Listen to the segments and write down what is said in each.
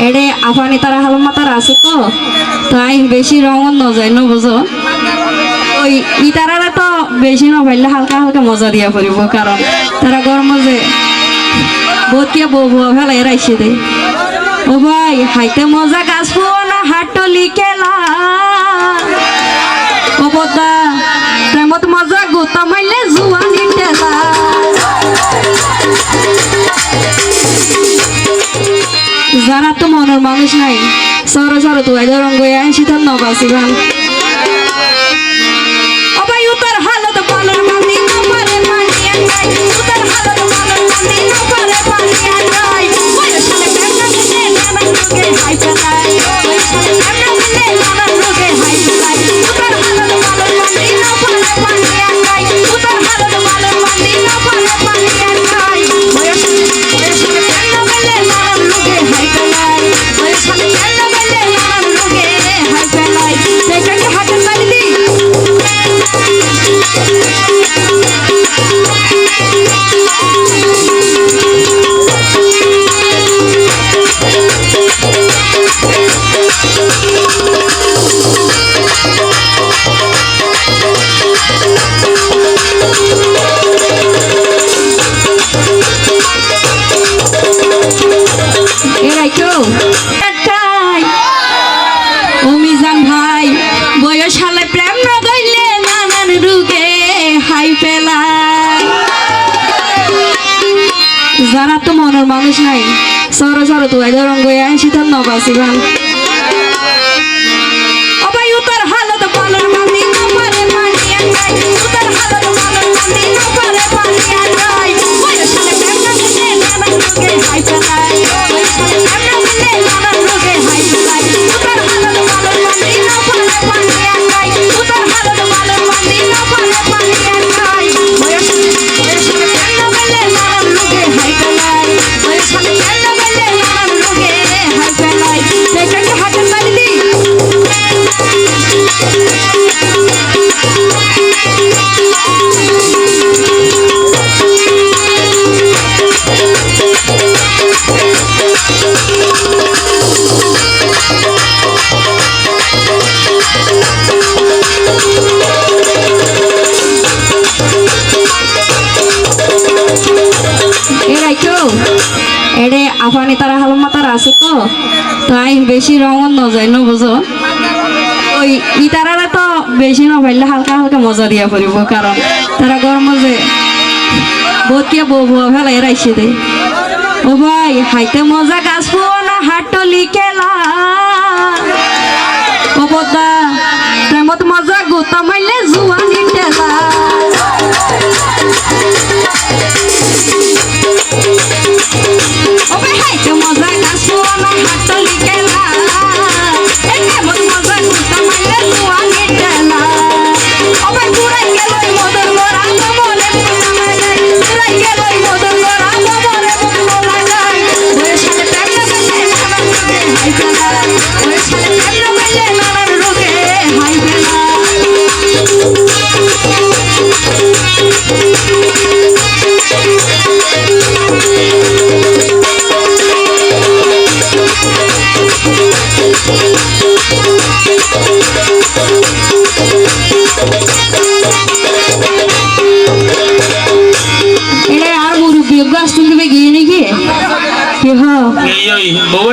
এডে আফানি তারা হালমা তারা আছে তো? তো আই বেশি রঙন ন ন বুঝো? ওই ই তারারা তো বেশি ন হালকা হালকা মজা দিয়া পড়িব কারণ তারা গরম যে বহুত কে বউ বউ ফেলে রাইছে দে ও ভাই, হাইতে মজা গাছ না হাটলি কেলা? ও বদা যারা তো মনের মানুষ নাই, সর সর তো রঙ তো নবাসিবান অবাই উতার হালত পালন মিজান ভাই, বয়স হালে প্রেম না নানান রুগে হাই পেলায় যারা তো মনের মানুষ নাই, সর সর তো আইদর রঙ্গ আইসি তো নবাসিবান অবাই উতার হালত পালন মানি না পারে পানিয়া নাই উতার হালত পালন মানি না পারে পানিয়া নাই বয়স প্রেম না দইলে নানান রুগে হাই পেলায় কেউ এডে আফানি তারা হালমা তারা আছে তো? তো বেশি রঙন ন ন বুঝো? ওই ই তো বেশি ন হালকা হালকা মজা দিয়া পড়িব কারণ তারা গরম যে বহুত কে বউ বউ ফেলে রাইছে দে। ও ভাই, হাইতে মজা গাছ না হাটলি কেলা ও বদা প্রেমত মজা গোতা মাইলে জুয়ানি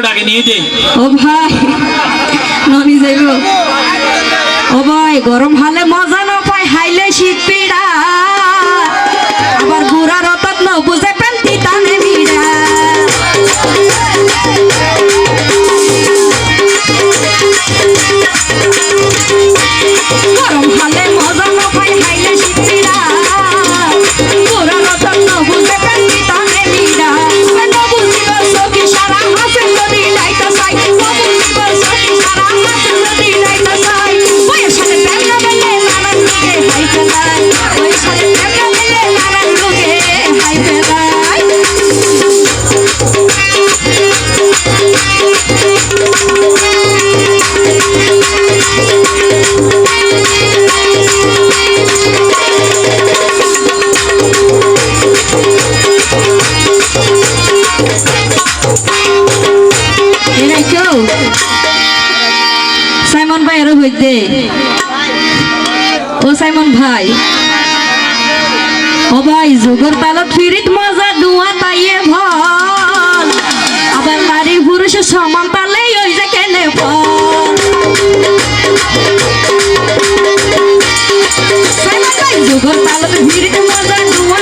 ডাকে নিয়ে দে। ও ভাই ননি যাইব। ও ভাই গরম হালে মজা না পাই হাইলে শীত পিড়া। আবার গুড়া রতত ন বুঝে হইতে ও সাইমন ভাই। ও ভাই যুগর তালত ফিরিত মজা দুয়া তাইয়ে ভালো। আবার নারী পুরুষের সমান তালেই ওই যে কেনে ফল। যুগর তালত ফিরিত মজা দুয়া